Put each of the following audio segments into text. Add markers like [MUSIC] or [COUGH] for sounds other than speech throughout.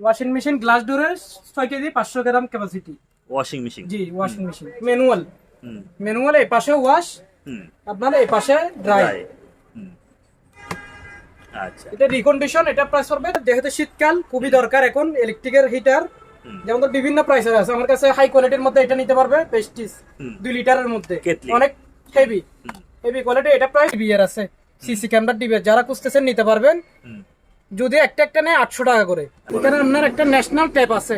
Washing machine glass ডোরের ছয় KG পাঁচশো গ্রাম ক্যাপাসিটি ওয়াশিং মেশিন জি ওয়াশিং মেশিন ম্যানুয়াল ম্যানুয়াল এই পাশে ওয়াশ হুম। আপনার এই পাশে ড্রাই হুম। আচ্ছা। এটা রিকন্ডিশন এটা প্রাইস পড়বে। যেহেতু শীতকাল খুবই দরকার এখন ইলেকট্রিকের হিটার যেমন ধর বিভিন্ন প্রাইসের আছে। আমার কাছে হাই কোয়ালিটির মধ্যে এটা নিতে পারবে পেস্টিস। দুই লিটারের মধ্যে। অনেক হেভি হেভি কোয়ালিটি এটা প্রাইস বিয়ার আছে। সিসি ক্যামেরা ডিবে যারা খুঁজতেছেন নিতে পারবেন। যদি একটা একটা নেয় আটশো টাকা করে। এখানে আপনার একটা ন্যাশনাল ট্যাপ আছে।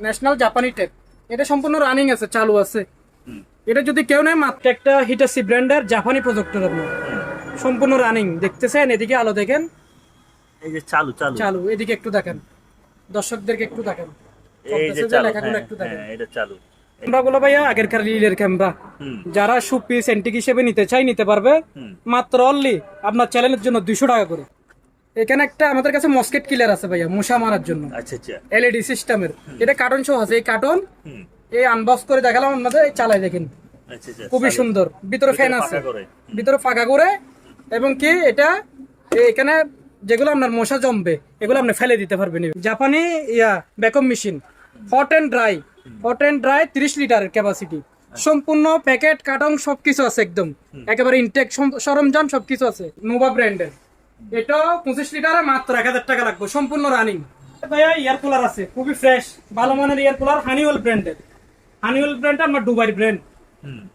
ন্যাশনাল জাপানি ট্যাপ এটা সম্পূর্ণ রানিং আছে চালু আছে। এটা যদি কেউ নেয় মাত্র একটা হিটাসি ব্র্যান্ডের জাপানি প্রজেক্টর আপনার। সম্পূর্ণ রানিং দেখতেছেন এদিকে আলো দেখেন। এই যে চালু চালু। চালু এদিকে একটু দেখেন। দর্শকদেরকে একটু দেখেন। এই যে চালু হ্যাঁ, একটু দেখেন। হ্যাঁ, এটা চালু। ভাইয়া আগেরকার রিলের ক্যামেরা। যারা সুপিস এন্টিক হিসেবে নিতে চাই নিতে পারবে। মাত্র অনলি আপনার চ্যানেলের জন্য দুইশো টাকা করে। এখানে একটা আমাদের কাছে মস্কেট কিলার আছে ভাইয়া মশা মারার জন্য। আচ্ছা আচ্ছা। এলইডি সিস্টেমের এটা কার্টন শো আছে এই কার্টন এই আনবক্স করে দেখালাম আপনাদের এই চালাই দেখেন। আচ্ছা আচ্ছা খুবই সুন্দর। ভিতরে ফ্যান আছে। ভিতরে ফাঁকা করে এবং কি এটা এখানে যেগুলো আপনার মশা জমবে এগুলো আপনি ফেলে দিতে পারবেন। জাপানি ইয়া ব্যাকম machine hot and dry hot and dry তিরিশ লিটারের ক্যাপাসিটি সম্পূর্ণ প্যাকেট কার্টন সবকিছু আছে একদম। একেবারে ইনটেক সরঞ্জাম সবকিছু আছে। নোভা ব্র্যান্ডের এটা পঁচিশ লিটারে মাত্র এক হাজার টাকা লাগবে সম্পূর্ণ রানিং ভাইয়া ইয়ার কুলার আছে খুবই ফ্রেশ ভালো মানের ইয়ার কুলার হানিওয়েল ব্র্যান্ডের হানিওয়েল ব্র্যান্ড আমার দুবাই ব্র্যান্ড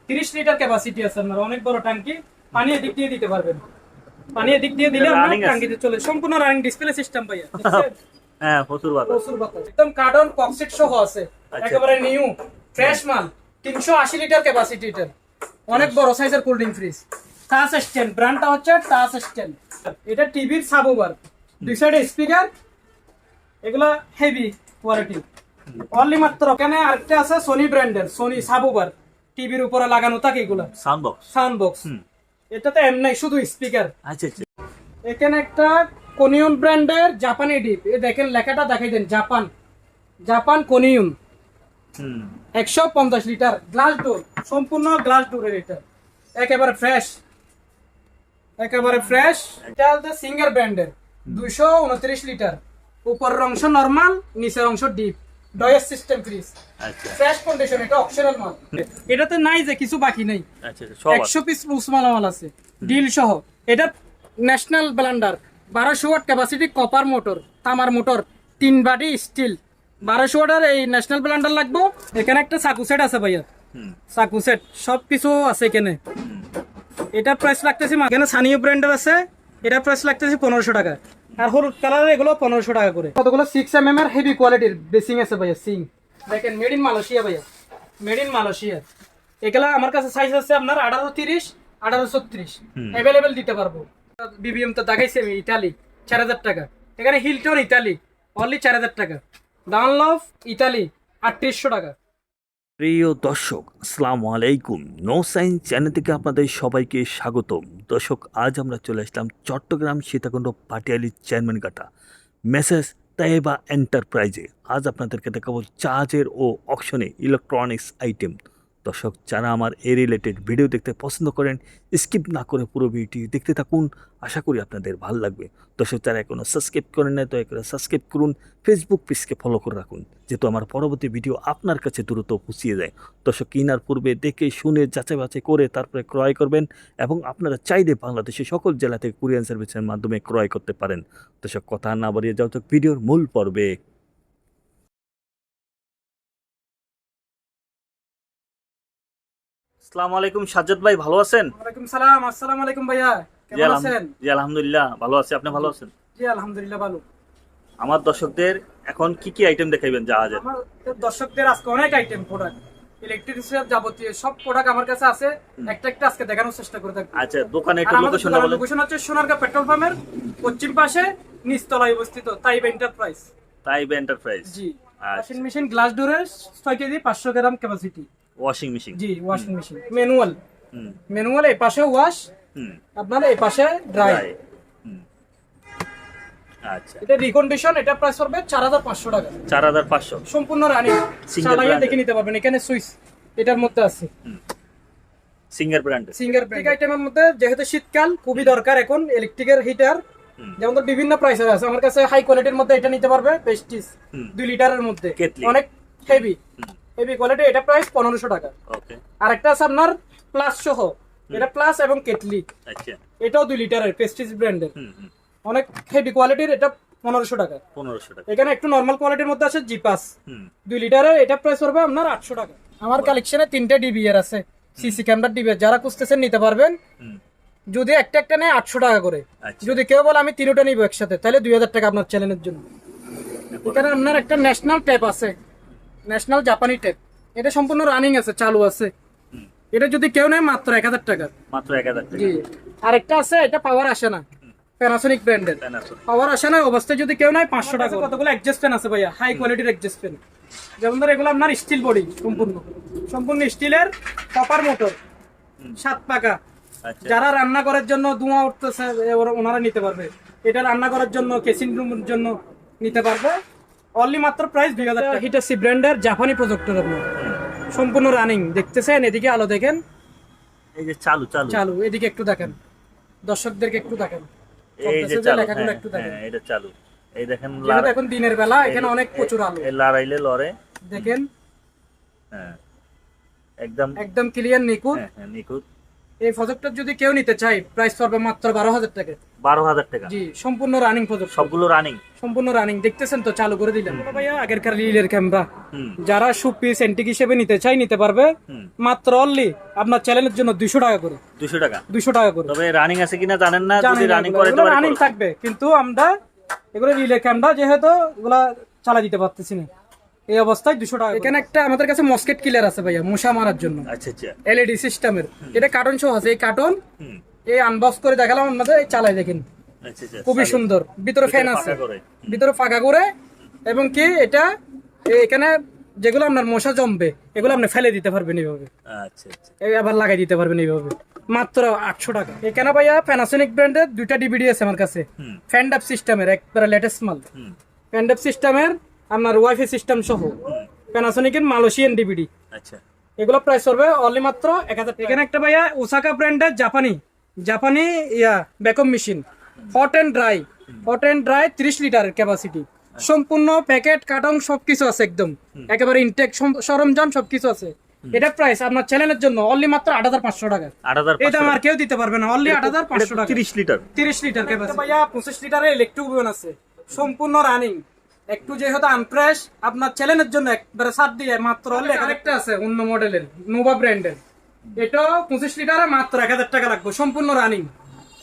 তিরিশ লিটার ক্যাপাসিটি আছে আপনার অনেক বড় ট্যাঙ্কি পানি এদিক দিয়ে দিতে পারবেন। পানি এদিক দিয়ে দিলে আপনার ট্যাঙ্কিতে চলে সম্পূর্ণ রানিং ডিসপ্লে সিস্টেম ভাইয়া [LAUGHS] হ্যাঁ প্রচুর বাতাস প্রচুর বাতাস। একদম কার্টন কক্সিট সহ আছে। আচ্ছা। একেবারে নিউ ফ্রেশ মাল। তিনশো আশি লিটার ক্যাপাসিটি এটার। অনেক বড় সাইজের cold drink fridge touch stand ব্র্যান্ডটা হচ্ছে টাচ স্ট্যান্ড এটা টিভির সাব ওভার দুই সাইডে স্পিকার এগুলা হেভি কোয়ালিটি অনলি মাত্র এখানে আরেকটা আছে সোনি ব্র্যান্ডের সোনি সাব ওভার টিভির উপরে লাগানো থাকে এগুলা। সাউন্ড বক্স সাউন্ড বক্স এটাতে এম নাই শুধু স্পিকার আচ্ছা আচ্ছা। এখানে একটা কোনিয়ন ব্র্যান্ডের জাপানি ডিপ এ দেখেন লেখাটা দেখাই দেন জাপান জাপান কোনিয়ন একশো পঞ্চাশ লিটার গ্লাস ডোর সম্পূর্ণ গ্লাস ডোরের এটা। একেবারে ফ্রেশ একেবারে ফ্রেশ এটা হচ্ছে সিঙ্গার ব্র্যান্ডের দুইশো উনত্রিশ লিটার উপরের অংশ নর্মাল নিচের অংশ ডিপ ডয়েস সিস্টেম ফ্রিজ আচ্ছা। ফ্রেশ কন্ডিশন এটা অপশনাল মাল এটাতে নাই যে কিছু বাকি নেই। আচ্ছা আচ্ছা। একশো পিস উসমালামাল আছে। ডিল সহ। এটা ন্যাশনাল ব্লান্ডার বারোশো ওয়াট ক্যাপাসিটি কপার মোটর তামার মোটর তিন বাটি স্টিল বারোশো ওয়াটের এই ন্যাশনাল ব্লান্ডার লাগবো। এখানে একটা সাকু সেট আছে ভাইয়া। সাকু সেট সব কিছু আছে এখানে। এটা প্রাইস লাগতেছে মা- এখানে সানিও ব্র্যান্ডের আছে? এটা প্রাইস লাগতেছে পনেরোশো টাকা। আর হলুদ কালারের এগুলো পনেরোশো টাকা করে। কতগুলো? সিক্স এম এম এর হেভি কোয়ালিটির বেসিং আছে ভাইয়া সিং দেখেন মেড ইন মালয়েশিয়া ভাইয়া। Made in Malaysia. এগুলা আমার কাছে সাইজ আছে আপনার আঠারো তিরিশ আঠারো ছত্রিশ। অ্যাভেলেবেল দিতে পারব। বিবিএম তো দেখাইছি আমি ইতালি চার হাজার টাকা। এখানে হিলটন ইতালি অনলি চার হাজার টাকা। ডানলভ ইতালি আটত্রিশশো টাকা। প্রিয় দর্শক, আসসালামু আলাইকুম। নো সাইন্স চ্যানেল থেকে আপনাদের সবাইকে স্বাগতম। দর্শক, আজ আমরা চলে আসলাম চট্টগ্রাম সীতাকুণ্ড পাটিয়ালি চেয়ারম্যান কাটা মেসেজ তাইবা এন্টারপ্রাইজে আজ আপনাদেরকে দেখাবো চার্জের ও অকশনে ইলেকট্রনিক্স আইটেম দর্শক, যারা আমার এ রিলেটেড ভিডিও দেখতে পছন্দ করেন স্কিপ না করে পুরো ভিডিওটি দেখতে থাকুন। আশা করি আপনাদের ভালো লাগবে। দর্শক, যারা এখনও সাবস্ক্রাইব করেন না দয়া করে সাবস্ক্রাইব করুন। ফেসবুক পেজকে ফলো করে রাখুন, যেহেতু আমার পরবর্তী ভিডিও আপনার কাছে দ্রুত পৌঁছিয়ে যায়। দর্শক, কেনার পূর্বে দেখে, শুনে, যাচাই বাছাই করে তারপরে ক্রয় করবেন এবং আপনারা চাইলে বাংলাদেশের সকল জেলা থেকে কুরিয়ান সার্ভিসের মাধ্যমে ক্রয় করতে পারেন। দর্শক, কথা না বাড়িয়ে যাও তো ভিডিওর মূল পর্বে। আসসালামু আলাইকুম সাজ্জাদ ভাই ভালো আছেন? ওয়ালাইকুম সালাম আসসালামু আলাইকুম ভাইয়া কেমন আছেন? জি আলহামদুলিল্লাহ ভালো আছি। আপনি ভালো আছেন? জি আলহামদুলিল্লাহ ভালো। আমার দর্শকদের এখন কি কি আইটেম দেখাইবেন জাহাজের আমার দর্শকদের আজকে অনেক আইটেম প্রোডাক্ট ইলেকট্রিসিটির যাবতীয় সব প্রোডাক্ট আমার কাছে আছে একটা একটা আজকে দেখানোর চেষ্টা করে থাকব আচ্ছা দোকানে একটু লোকেশন বলেন। লোকেশন হচ্ছে সোনারগাঁ পেট্রোল পাম্পের পশ্চিম পাশে নিচতলায় অবস্থিত তাইব এন্টারপ্রাইজ তাইব এন্টারপ্রাইজ জি। মেশিন গ্লাস ডোরের ছয় কেজি পাঁচশো গ্রাম ক্যাপাসিটি ওয়াশিং মেশিন জি ওয়াশিং মেশিন ম্যানুয়াল হুম। ম্যানুয়াল এই পাশে ওয়াশ আপনার এই পাশে ড্রাই আচ্ছা। এটা রিকন্ডিশন এটা প্রাইস পড়বে চার হাজার পাঁচশো টাকা। চার হাজার পাঁচশো। সম্পূর্ণ রানিং Single দেখে নিতে পারবেন এখানে সুইচ এটার মধ্যে আছে। সিঙ্গার ব্র্যান্ড সিঙ্গার ব্রেক আইটেমের মধ্যে যেহেতু শীতকাল খুবই দরকার এখন ইলেকট্রিকের হিটার যেমন তো বিভিন্ন প্রাইসের আছে। আমার কাছে হাই কোয়ালিটির মধ্যে এটা নিতে পারবে পেস্টিস। দুই লিটারের মধ্যে। অনেক হেভি হেভি কোয়ালিটি এটা প্রাইস পনেরোশো টাকা। ওকে আরেকটা আছে আপনার প্লাস সহ। এটা প্লাস এবং কেটলি আচ্ছা। এটাও দুই লিটারের পেস্টিস ব্র্যান্ডের হুম হুম। অনেক হেভি কোয়ালিটির এটা পনেরোশো টাকা। পনেরোশো টাকা। এখানে একটু নর্মাল কোয়ালিটির মধ্যে আছে জিপাস হুম। দুই লিটারের এটা প্রাইস পড়বে আপনার আটশো টাকা। আমার কালেকশনে তিনটে ডিবিআর আছে। সিসি ক্যামেরার ডিবিআর যারা খুঁজতেছেন নিতে পারবেন। যদি একটা একটা নেয় আটশো টাকা করে। আচ্ছা। যদি কেউ বলে আমি তিনটা নিবো একসাথে তাহলে দুই হাজার টাকা আপনার চ্যানেলের জন্য। এখানে আপনার একটা ন্যাশনাল ট্যাপ আছে। ন্যাশনাল জাপানি টেপ এটা সম্পূর্ণ রানিং আছে চালু আছে। এটা যদি কেউ নেয় মাত্র এক হাজার টাকা। মাত্র এক হাজার টাকা। জি। আরেকটা আছে এটা পাওয়ার আসে না। প্যানাসোনিক ব্র্যান্ডের পাওয়ার আসে না অবস্থায় যদি কেউ নেয় পাঁচশো টাকা। কতগুলো অ্যাডজাস্ট ফ্যান আছে ভাইয়া? হাই কোয়ালিটির অ্যাডজাস্ট ফ্যান যেমন ধর এগুলো আপনার স্টিল বডি সম্পূর্ণ। সম্পূর্ণ স্টিলের কপার মোটর সাত পাকা। আচ্ছা। যারা রান্না করার জন্য ধোঁয়া উঠতেছে ওনারা নিতে পারবে। এটা রান্না করার জন্য কেসিং রুমের জন্য নিতে পারবে। অনলি মাত্র প্রাইস দুই হাজার টাকা। হিটাসি ব্র্যান্ডের জাপানি প্রজেক্টর আপনার সম্পূর্ণ রানিং দেখতেছেন এদিকে আলো দেখেন। এই যে চালু চালু। চালু এদিকে একটু দেখেন। দর্শকদেরকে একটু দেখেন। এই যে চালু হ্যাঁ, একটু দেখেন। হ্যাঁ, এটা চালু। এই দেখেন লাড়া- এখন দিনের বেলা এখানে অনেক প্রচুর আলো। এই লড়াইলে লড়ে। দেখেন। হ্যাঁ। একদম একদম ক্লিয়ার নিখুঁত। হ্যাঁ নিখুঁত। এই প্রজেক্টর যদি কেউ নিতে চায় প্রাইস পড়বে মাত্র বারো হাজার টাকা। বারো হাজার টাকা। জি সম্পূর্ণ রানিং প্রজেক্ট সবগুলো রানিং সম্পূর্ণ রানিং দেখতেছেন তো চালু করে দিলেন। ভাইয়া আগেরকার রিলের ক্যামেরা যারা সুপিস এন্টিক হিসেবে নিতে চাই নিতে পারবে। মাত্র অনলি আপনার চ্যানেলের জন্য দুইশো টাকা করে। দুশো টাকা। দুইশো টাকা করে। তবে রানিং আছে কিনা জানেন না যদি রানিং করে রানিং থাকবে। কিন্তু আমরা এগুলো রিলে ক্যামেরা যেহেতু এগুলা চালা দিতে পারতেছি না। এই অবস্থায় দুশো টাকা এখানে একটা আমাদের কাছে মস্কেট কিলার আছে ভাইয়া মশা মারার জন্য। আচ্ছা আচ্ছা। এলইডি সিস্টেমের এটা কার্টন সহ আছে এই কার্টন এই আনবক্স করে দেখালাম আপনাদের এই চালাই দেখেন। আচ্ছা আচ্ছা খুবই সুন্দর। ভিতরে ফ্যান আছে। ভিতরে ফাঁকা করে এবং কি এটা এখানে যেগুলো আপনার মশা জমবে এগুলো আপনি ফেলে দিতে পারবেন এইভাবে। আচ্ছা আচ্ছা। এই আবার লাগাই দিতে পারবেন এইভাবে। মাত্র আটশো টাকা। এখানে ভাইয়া প্যানাসোনিক ব্র্যান্ডের দুইটা ডিভিডি আছে আমার কাছে। হুম। ফ্যান্ড আপ সিস্টেমের একবারে লেটেস্ট মাল। হুম। ফ্যান্ড আপ সিস্টেমের আপনার ওয়াইফাই সিস্টেম সহ। প্যানাসোনিকের মালয়েশিয়ান ডিভিডি আচ্ছা। এগুলো প্রাইস পড়বে অনলি মাত্র এক হাজার এখানে একটা ভাইয়া ওসাকা ব্র্যান্ডের জাপানি জাপানি ইয়া ব্যাকম machine hot and dry hot and dry ত্রিশ লিটারের ক্যাপাসিটি সম্পূর্ণ প্যাকেট কার্টন সবকিছু আছে একদম। একেবারে ইনটেক সরঞ্জাম সবকিছু আছে। এটা প্রাইস আপনার চ্যানেলের জন্য অনলি মাত্র আট হাজার পাঁচশো টাকা। এই দাম আর কেউ দিতে পারবে না। অনলি আট হাজার পাঁচশো টাকা। তিরিশ লিটার তিরিশ লিটার ক্যাপাসিটি ভাইয়া পঁচিশ লিটারের ইলেকট্রিক ওভেন আছে। সম্পূর্ণ রানিং একটু যেহেতু আনফ্রেশ আপনার চ্যানেলের জন্য একবারে সাত দিয়ে মাত্র হলে আরেকটা আছে অন্য মডেলের নোভা ব্র্যান্ডের এটাও পঁচিশ লিটারে মাত্র এক হাজার টাকা লাগবে সম্পূর্ণ রানিং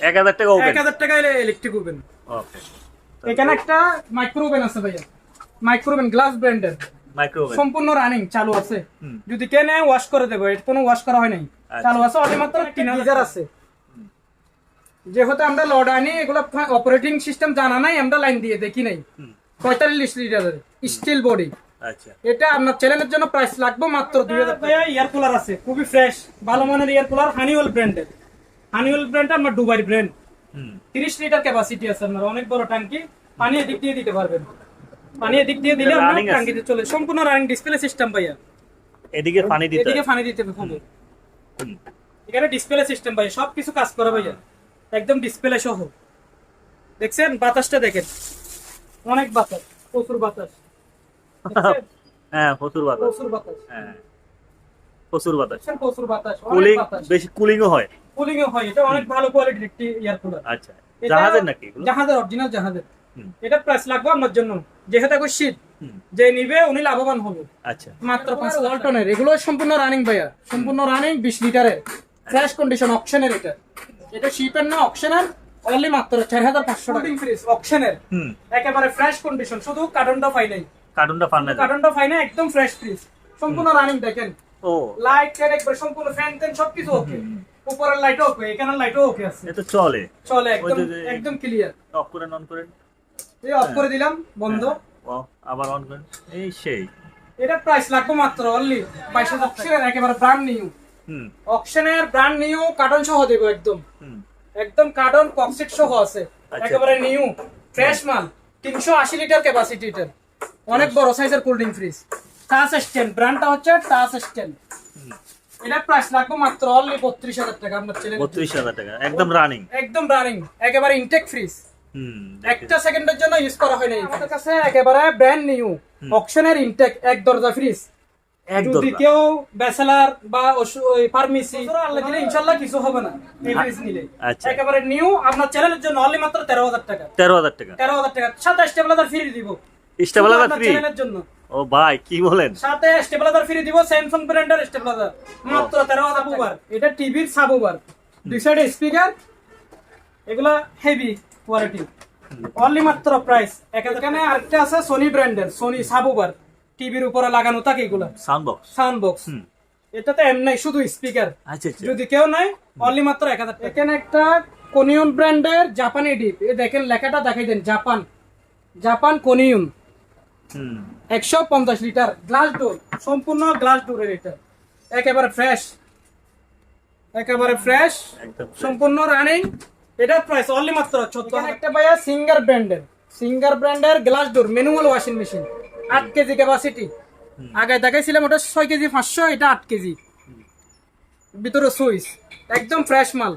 এক হাজার টাকা এক ওপেন হাজার টাকা ইলেকট্রিক ওভেন ওকে এখানে একটা মাইক্রো ওভেন আছে ভাইয়া। মাইক্রো ওভেন গ্লাস ব্র্যান্ডের সম্পূর্ণ রানিং চালু আছে। যদি কে নেয় ওয়াশ করে দেবো এটা কোনো ওয়াশ করা হয় নাই। আচ্ছা। চালু আছে অলি মাত্র তিন হাজার আছে। যেহেতু আমরা লড আনি এগুলো অপারেটিং সিস্টেম জানা নাই আমরা লাইন দিয়ে দেখি নাই। পঁয়তাল্লিশ লিটারের স্টিল বডি আচ্ছা। এটা আপনার চ্যানেলের জন্য প্রাইস লাগবে মাত্র দুই হাজার টাকা ইয়ার কুলার আছে খুবই ফ্রেশ ভালো মানের ইয়ার কুলার হানিওয়েল ব্র্যান্ডের হানিওয়েল ব্র্যান্ড আপনার দুবাই ব্র্যান্ড তিরিশ লিটার ক্যাপাসিটি আছে আপনার অনেক বড় ট্যাঙ্কি পানি এদিক দিয়ে দিতে পারবেন। পানি এদিক দিয়ে দিলে আপনার ট্যাঙ্কিতে চলে সম্পূর্ণ রানিং ডিসপ্লে সিস্টেম ভাইয়া। এদিকে পানি দিতে এদিকে পানি দিতে হবে এখানে ডিসপ্লে সিস্টেম ভাই সব কিছু কাজ করে ভাইয়া। একদম ডিসপ্লে সহ। দেখছেন? বাতাসটা দেখেন। অনেক বাতাস প্রচুর বাতাস। [LAUGHS] হ্যাঁ প্রচুর বাতাস। প্রচুর বাতাস। হ্যাঁ প্রচুর বাতাস। প্রচুর বাতাস কুলিং বাতাস। বেশি কুলিংও হয়। কুলিং হয় এটা অনেক ভালো কোয়ালিটির একটি এয়ার কুলার আচ্ছা জাহাজের নাকি জাহাজের অরিজিনাল জাহাজের। এটা প্রাইস লাগবে আপনার জন্য। যেহেতু এখন শীত যে নিবে উনি লাভবান হবে। আচ্ছা। মাত্র পাঁচ ওয়ালটনের এগুলো সম্পূর্ণ রানিং ভাইয়া। সম্পূর্ণ রানিং বিশ লিটারের ফ্রেশ কন্ডিশন অকশনের এটা। এটা শিপের না অকশনের অনলি মাত্র চার হাজার পাঁচশো টাকা। ফ্রিজ অকশনের হুম। একেবারে ফ্রেশ কন্ডিশন শুধু কার্টনটা পাই নাই কার্টুনটা ফান না কার্টনটা পাই নাই একদম ফ্রেশ ফ্রিজ সম্পূর্ণ রানিং দেখেন। ও। লাইট টাইট একবার সম্পূর্ণ ফ্যান ট্যান সবকিছু ওকে উপরের লাইটও ওকে এখানের লাইটও ওকে আছে। এ তো চলে। চলে একদম একদম ক্লিয়ার অফ করেন অন করেন এই অফ করে দিলাম বন্ধ। ও আবার অন করেন এই সেই। এটা প্রাইস লাগবে মাত্র অনলি বাইশ হাজার টাকা। একেবারে ব্র্যান্ড নিউ হুম। অকশনের ব্র্যান্ড নিউ কার্টন সহ দেবো একদম। হুম। একদম কার্টন কক্সিট সহ আছে। আচ্ছা। একেবারে নিউ ফ্রেশ মাল তিনশো আশি লিটার ক্যাপাসিটি এটার অনেক বড় সাইজের cold drink fridge touch stand ব্র্যান্ডটা হচ্ছে টাচ স্ট্যান্ড এটা প্রাইস লাগবে মাত্র অনলি বত্রিশ হাজার টাকা আপনার ছেলে বত্রিশ হাজার টাকা একদম রানিং একদম রানিং একেবারে ইনটেক ফ্রিজ হুম একটা সেকেন্ডের জন্য ইউজ করা হয়নি আমাদের কাছে একেবারে ব্র্যান্ড নিউ অকশনের ইনটেক এক দরজা ফ্রিজ যদি কেউ ব্যাচেলার বা ফার্মেসি আল্লাহ দিলে ইনশাল্লাহ কিছু হবে না এই ফ্রিজ নিলে। আচ্ছা। একেবারে নিউ আপনার চ্যানেলের জন্য অনলি মাত্র তেরো হাজার টাকা। তেরো হাজার টাকা। তেরো হাজার টাকা। সাথে স্টেবিলাইজার ফ্রি দিব। স্টেবিলাইজার ফ্রি চ্যানেলের জন্য। ও ভাই কি বলেন? সাথে স্টেবিলাইজার ফ্রি দিব স্যামসাং ব্র্যান্ডের স্টেবিলাইজার মাত্র তেরো হাজার এটা টিভির সাব দুই সাইডে স্পিকার এগুলা হেভি কোয়ালিটি অনলি মাত্র প্রাইস এখানে আরেকটা আছে সোনি ব্র্যান্ডের সোনি সাব ওভার টিভির উপরে লাগানো থাকে এগুলা। সাউন্ড বক্স সাউন্ড বক্স এটাতে এম নাই শুধু স্পিকার আচ্ছা আচ্ছা। যদি কেউ নাই অনলি মাত্র এক হাজার এখানে একটা কোনিয়ন ব্র্যান্ডের জাপানি ডিপ এ দেখেন লেখাটা দেখাই দেন জাপান জাপান কোনিয়ন হুম। একশো পঞ্চাশ লিটার গ্লাস ডোর সম্পূর্ণ গ্লাস ডোরের এটা। একেবারে ফ্রেশ একেবারে ফ্রেশ সম্পূর্ণ রানিং এটার প্রাইস অনলি মাত্র চোদ্দ একটা ভাইয়া সিঙ্গার ব্র্যান্ডের সিঙ্গার ব্র্যান্ডের glass door manual washing machine আট কেজি ক্যাপাসিটি আগে দেখাইছিলাম ওটা ছয় কেজি পাঁচশো এটা আট কেজি। ভিতরে সুইচ একদম ফ্রেশ মাল।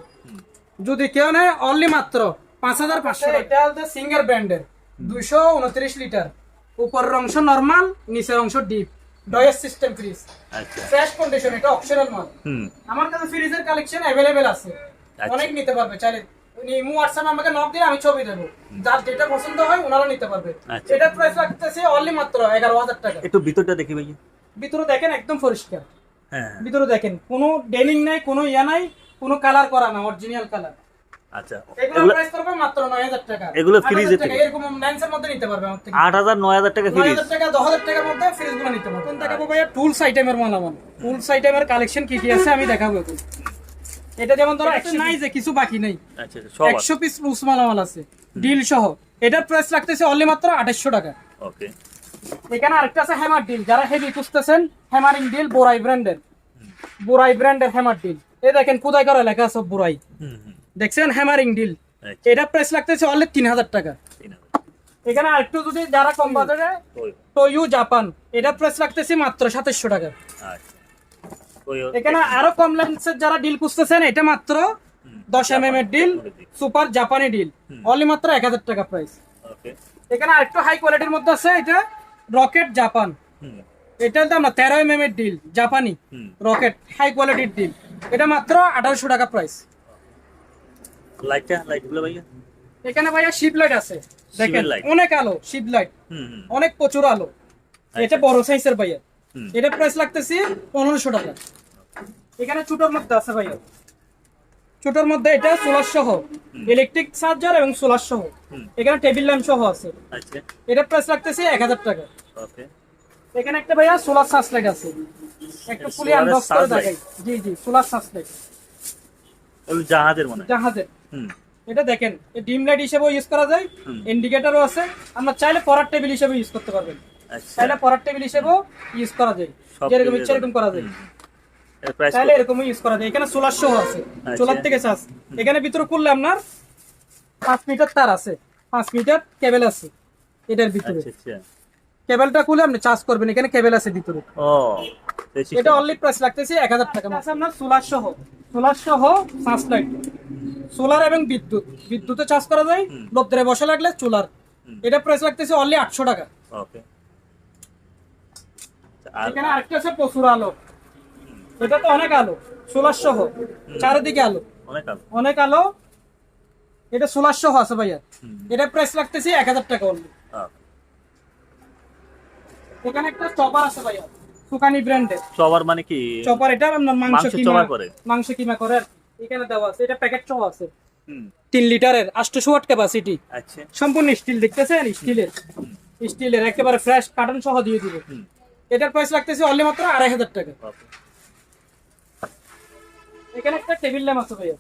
যদি কেউ নেয় অনলি মাত্র পাঁচ হাজার পাঁচশো এটা সিঙ্গার ব্র্যান্ডের দুইশো উনত্রিশ লিটার। উপরের অংশ নর্মাল নিচের অংশ ডিপ ডয়েস সিস্টেম ফ্রিজ আচ্ছা। ফ্রেশ কন্ডিশন এটা অপশনাল মাল। হুম। আমার কাছে ফ্রিজের কালেকশন অ্যাভেলেবেল আছে। আচ্ছা। অনেক নিতে পারবে চাইলে ইমু হোয়াটসঅ্যাপ আমাকে নক দিলে আমি ছবি দেবো। যার যেটা পছন্দ হয় ওনারা নিতে পারবে। আচ্ছা। এটার প্রাইস লাগতেছে অনলি মাত্র এগারো হাজার টাকা। একটু ভিতরটা দেখি ভাই ভিতরে দেখেন একদম পরিষ্কার। হ্যাঁ। ভিতরে দেখেন কোনো ডেনিং নাই কোনো ইয়া নাই কোনো কালার করা না অরিজিনাল কালার আচ্ছা। এগুলো এগুলো প্রাইস করবে মাত্র নয় হাজার টাকা। এগুলো 8,000 ফ্রিজের টাকা, থেকে? এরকম নাইনসের মধ্যে নিতে পারবে আমার থেকে। আট হাজার নয় হাজার টাকা ফ্রিজ টাকা দশ হাজার টাকার মধ্যে ফ্রিজগুলো নিতে পারবে। কোন দেখাবো ভাইয়া টুলস আইটেমের মালামাল টুলস আইটেমের কালেকশন কি কি আছে আমি দেখাবো এখন। এটা যেমন ধরো একশো নাই যে কিছু বাকি নেই। আচ্ছা আচ্ছা, একশো পিস টুলস মালামাল আছে ডিল সহ। এটার প্রাইস লাগতেছে অনলি মাত্র আঠাশশো টাকা। ওকে এখানে আরেকটা আছে হ্যামার ডিল যারা হেভি খুঁজতেছেন হ্যামারিং ডিল বোরাই ব্র্যান্ডের বোরাই ব্র্যান্ডের হ্যামার ডিল এ দেখেন কোথায় করা লেখা আছে বোরাই। দেখছেন? হ্যামারিং ডিল আচ্ছা। এটা প্রাইস লাগতেছে অনলি তিন হাজার টাকা এখানে আরেকটু যদি যারা কম বাজারে টয়ু জাপান এটা প্রাইস লাগতেছে মাত্র সাতাশশো টাকা। আচ্ছা। এখানে আরও কম লেন্সের যারা ডিল খুঁজতেছেন এটা মাত্র দশ এম এম এর ডিল সুপার জাপানি ডিল অনলি মাত্র এক হাজার টাকা প্রাইস এখানে আরেকটু হাই কোয়ালিটির মধ্যে আছে এটা রকেট জাপান হুম। এটা দাম না তেরো এম এম এর ডিল জাপানি। রকেট হাই কোয়ালিটির ডিল এটা মাত্র আঠারোশো টাকা প্রাইস লাইটটা লাইটগুলো ভাইয়া? এখানে ভাইয়া শিপ লাইট আছে। দেখেন অনেক আলো শিপ লাইট অনেক প্রচুর আলো। এটা বড় সাইজের ভাইয়া। এটা প্রাইস লাগতেছে পনেরোশো টাকা। এখানে ছোটোর মধ্যে আছে ভাইয়া। ছোটোর মধ্যে এটা সোলার সহ ইলেকট্রিক চার্জার এবং সোলার সহ। এখানে টেবিল ল্যাম্প সহ আছে। আচ্ছা। এটা প্রাইস লাগতেছে এক হাজার টাকা। ওকে। এখানে একটা ভাইয়া সোলার সার্চ লাইট আছে। একটু ফুলি আনবক্স করে দেখাই। জি জি সোলার সার্চ লাইট জাহাজের মনে জাহাজের। হুম। এটা দেখেন ডিম লাইট হিসেবেও ইউজ করা যায়। ইন্ডিকেটরও আছে। আমরা চাইলে পরার টেবিল হিসেবে ইউজ করতে পারবেন। আচ্ছা। চাইলে পড়ার টেবিল হিসেবেও ইউজ করা যায়। যেরকম ইচ্ছে এরকম করা যায়। এর প্রাইস চাইলে এরকমই ইউজ করা যায়। এখানে সোলার সহ আছে। আচ্ছা। সোলার থেকে চার্জ। এখানে ভিতরে করলে আপনার পাঁচ মিটার তার আছে। পাঁচ মিটার কেবল আছে এটার ভিতরে। আচ্ছা। আচ্ছা কেবলটা খুলে আপনি চার্জ করবেন এখানে কেবল আছে ভিতরে। ও এটা অনলি প্রাইস লাগতেছে এক হাজার টাকা আছে আপনার সোলার সহ সোলার সহ পাঁচ লাইট সোলার এবং বিদ্যুৎ। বিদ্যুতে চার্জ করা যায় লোদ্রে বসে লাগলে সোলার এটা প্রাইস লাগতেছে অনলি আটশো টাকা। ওকে এখানে আরেকটা আছে প্রচুর আলো। এটা তো অনেক আলো সোলার সহ চারিদিকে আলো। অনেক আলো। অনেক আলো। এটা সোলার সহ আছে ভাইয়া। এটা প্রাইস লাগতেছে এক হাজার টাকা অনলি। এখানে একটা চপার আছে ভাইয়া সুকানি ব্র্যান্ডের সবার মানে কি? চপার এটা মাংস কিমা করে? মাংস কিমা করে এখানে দেওয়া আছে এটা প্যাকেট সহ আছে। তিন লিটারের ওয়াট ক্যাপাসিটি আচ্ছা। সম্পূর্ণ স্টিল দেখতেছেন স্টিলের স্টিলের একেবারে ফ্রেশ কার্টন সহ দিয়ে দিব। এটার প্রাইস লাগতেছে অনলি মাত্র আড়াই হাজার টাকা। এখানে একটা টেবিল ল্যাম্প আছে ভাইয়া।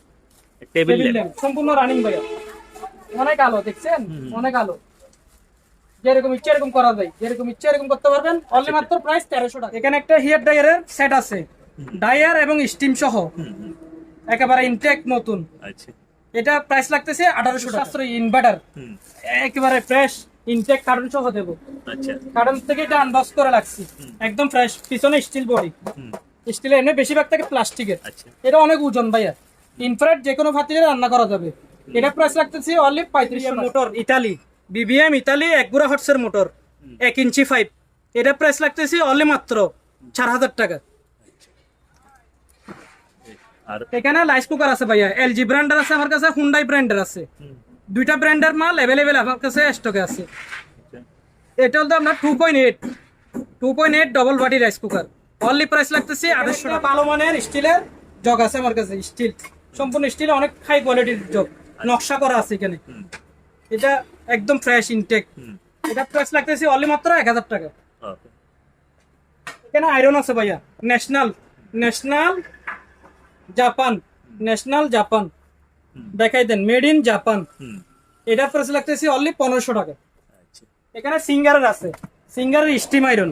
টেবিল ল্যাম্প সম্পূর্ণ রানিং ভাইয়া। অনেক আলো দেখছেন? অনেক আলো। যেরকম ইচ্ছে এরকম করা যায়। যেরকম ইচ্ছে এরকম করতে পারবেন অনলি মাত্র প্রাইস তেরোশো টাকা। এখানে একটা হিয়ার ডায়ারের সেট আছে। ডায়ার এবং স্টিম সহ। একেবারে ইনটেক নতুন। আচ্ছা। এটা প্রাইস লাগতেছে আঠারোশো টাকা। ইনভার্টার একেবারে ফ্রেশ ইনটেক কার্টন সহ দেবো। আচ্ছা। কার্টন থেকে এটা আনবক্স করে রাখছি। একদম ফ্রেশ পিছনে স্টিল বডি স্টিলের এনে বেশিরভাগ থাকে প্লাস্টিকের আচ্ছা। এটা অনেক ওজন ভাইয়া। ইনফ্রারেড যে কোনো ভাতিরে রান্না করা যাবে। এটা প্রাইস রাখতেছি অনলি পঁয়ত্রিশ মোটর ইতালি বিবিএম ইতালি এক গুড়া হর্সের মোটর এক ইঞ্চি ফাইভ এটা প্রাইস লাগতেছি অনলি মাত্র চার হাজার টাকা। আর এখানে রাইস কুকার আছে ভাইয়া। এলজি ব্র্যান্ডের আছে আমার কাছে হুন্ডাই ব্র্যান্ডের আছে। দুইটা ব্র্যান্ডের মাল অ্যাভেলেবেল আমার কাছে স্টকে আছে। এটা হলো আপনার two point eight two point eight double বাটি রাইস কুকার অনলি প্রাইস লাগতেছে আড়াইশো টাকা। ভালো মানের স্টিলের জগ আছে আমার কাছে স্টিল। সম্পূর্ণ স্টিল অনেক হাই কোয়ালিটির জগ। নকশা করা আছে এখানে। এটা একদম ফ্রেশ ইনটেক এটা প্রাইস লাগতেছে অনলি মাত্র এক হাজার টাকা। এখানে আয়রন আছে ভাইয়া। National national Japan national Japan দেখাই দেন মেড ইন জাপান এটার প্রাইস লাগতেছে অনলি পনেরোশো টাকা। আচ্ছা। এখানে সিঙ্গারের আছে। সিঙ্গারের স্টিম আয়রন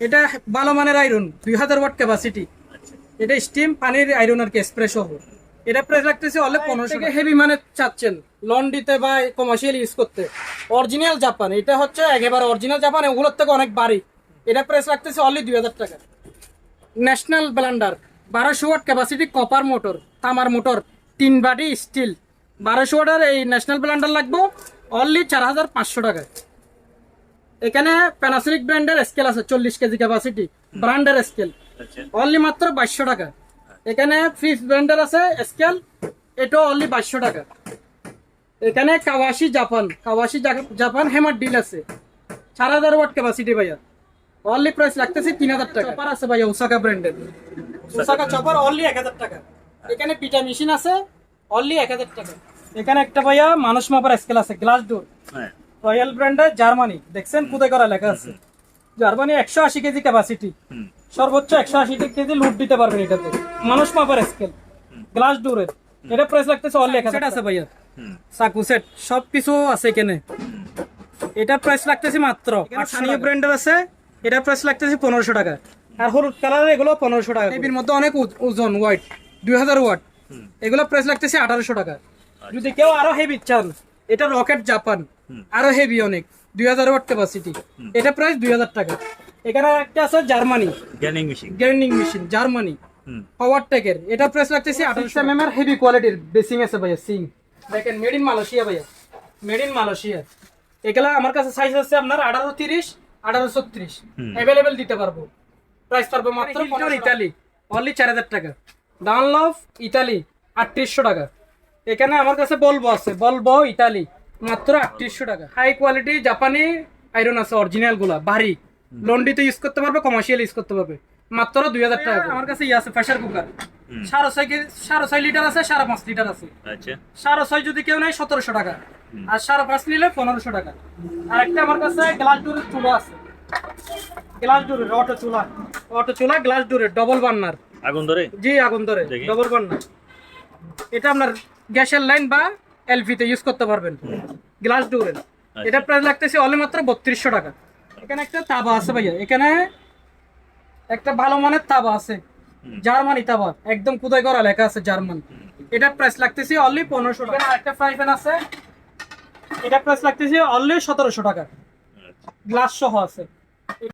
এটা ভালো মানের আয়রন দুই হাজার ওয়াট ক্যাপাসিটি আচ্ছা। এটা স্টিম পানির আয়রন আর কি এক্সপ্রেস এটা প্রাইস লাগতেছে অনলি পনেরোশো টাকা। হেভি মানে চাচ্ছেন। লন দিতে বা কমার্শিয়াল ইউজ করতে। অরিজিনাল জাপান এটা হচ্ছে একেবারে অরিজিনাল জাপান ওগুলোর থেকে অনেক বাড়ি। এটা প্রাইস লাগতেছে অনলি দুই হাজার টাকা। ন্যাশনাল ব্লান্ডার বারোশো ওয়াট ক্যাপাসিটি কপার মোটর তামার মোটর তিন বাটি স্টিল বারোশো ওয়াটার এই ন্যাশনাল ব্লান্ডার লাগবো। অনলি চার হাজার পাঁচশো টাকা এখানে প্যানাসনিক ব্র্যান্ডের স্কেল আছে চল্লিশ কেজি ক্যাপাসিটি ব্র্যান্ডের স্কেল অনলি মাত্র বাইশশো টাকা। এখানে ফ্রিজ ব্র্যান্ডের আছে স্কেল এটাও অনলি বাইশশো টাকা। এখানে কাওয়াশি জাপান কাওয়াশি জা- জাপান হেমার ডিল আছে। চার হাজার ওয়াট ক্যাপাসিটি ভাইয়া। অনলি প্রাইস লাগতেছে তিন হাজার টাকা। চপার আছে ভাইয়া ওসাকা ব্র্যান্ডের ওসাকা চপার অনলি এক হাজার টাকা। এখানে পিটা মেশিন আছে অনলি এক হাজার টাকা। এখানে একটা ভাইয়া মানুষ মাপার স্কেল আছে গ্লাস ডোর হ্যাঁ রয়্যাল ব্র্যান্ডের জার্মানি দেখছেন কোথায় করা লেখা আছে? জার্মানি একশো আশি কেজি ক্যাপাসিটি সর্বোচ্চ একশো আশি কেজি লুট দিতে পারবেন এটাতে। মানুষ মাপার স্কেল গ্লাস ডোরের এটা প্রাইস লাগতেছে অনলি এক হাজার আছে ভাইয়া। সাকু সেট সব কিছু আছে এখানে। এটার প্রাইস লাগতেছে মাত্র স্থানীয় ব্র্যান্ডের আছে। এটার প্রাইস লাগতেছে পনেরোশো টাকা। আর হলুদ কালার এগুলো পনেরোশো টাকা এর মধ্যে অনেক ওজন ওয়াট দুই হাজার ওয়াট। এগুলো প্রাইস লাগতেছে আঠারোশো টাকা। যদি কেউ আরও হেভি চান এটা রকেট জাপান আরও হেভি অনেক দুই হাজার ওয়াট ক্যাপাসিটি এটা প্রাইস দুই হাজার টাকা। এখানে একটা আছে Germany. গ্যানিং machine grinding machine Germany. Power টেকের এটা প্রাইস লাগতেছে আঠারোশো এম এর হেভি কোয়ালিটির বেসিং আছে ভাইয়া সিং দেখেন মেড ইন মালয়েশিয়া ভাইয়া। Made in Malaysia. এগুলা আমার কাছে সাইজ আছে আপনার আঠারো তিরিশ আঠারো ছত্রিশ অ্যাভেলেবেল দিতে পারব। প্রাইস পারব মাত্র ইতালি অনলি চার হাজার টাকা। ডানলভ ইতালি আটত্রিশশো টাকা। এখানে আমার কাছে বলব আছে। বলব ইতালি মাত্র আটত্রিশশো টাকা। হাই কোয়ালিটি জাপানি আয়রন আছে অরিজিনালগুলা ভারী। লন্ডিতে ইউজ করতে পারবে কমার্শিয়াল ইউজ করতে পারবে। মাত্র দুই হাজার টাকা আমার কাছে ইয়ে আছে প্রেশার কুকার সাড়ে ছয় সাড়ে ছয় লিটার আছে সাড়ে পাঁচ লিটার আছে। আচ্ছা। সাড়ে ছয় যদি কেউ নেয় সতেরোশো টাকা। আর সাড়ে পাঁচ নিলে পনেরোশো টাকা। আর একটা আমার কাছে গ্লাস ডোরের চুলা আছে। গ্লাস ডোরের অটো চুলা। অটো চুলা গ্লাস ডোরের ডবল বার্নার আগুন ধরে? জি আগুন ধরে। ডবল বার্নার এটা আপনার গ্যাসের লাইন বা এলপিতে ইউজ করতে পারবেন। গ্লাস ডোরের এটা প্রাইস লাগতেছে অনলি মাত্র বত্রিশশো টাকা। এখানে একটা তাবা আছে ভাইয়া। এখানে একটা ভালো মানের তাবা আছে। জার্মানি তাবা। একদম কুদাই করা লেখা আছে জার্মান। এটা প্রাইস লাগতেছে অনলি পনেরোশো টাকা। একটা ফ্রাই প্যান আছে। এটা প্রাইস লাগতেছে অনলি সতেরোশো টাকা। গ্লাস সহ আছে।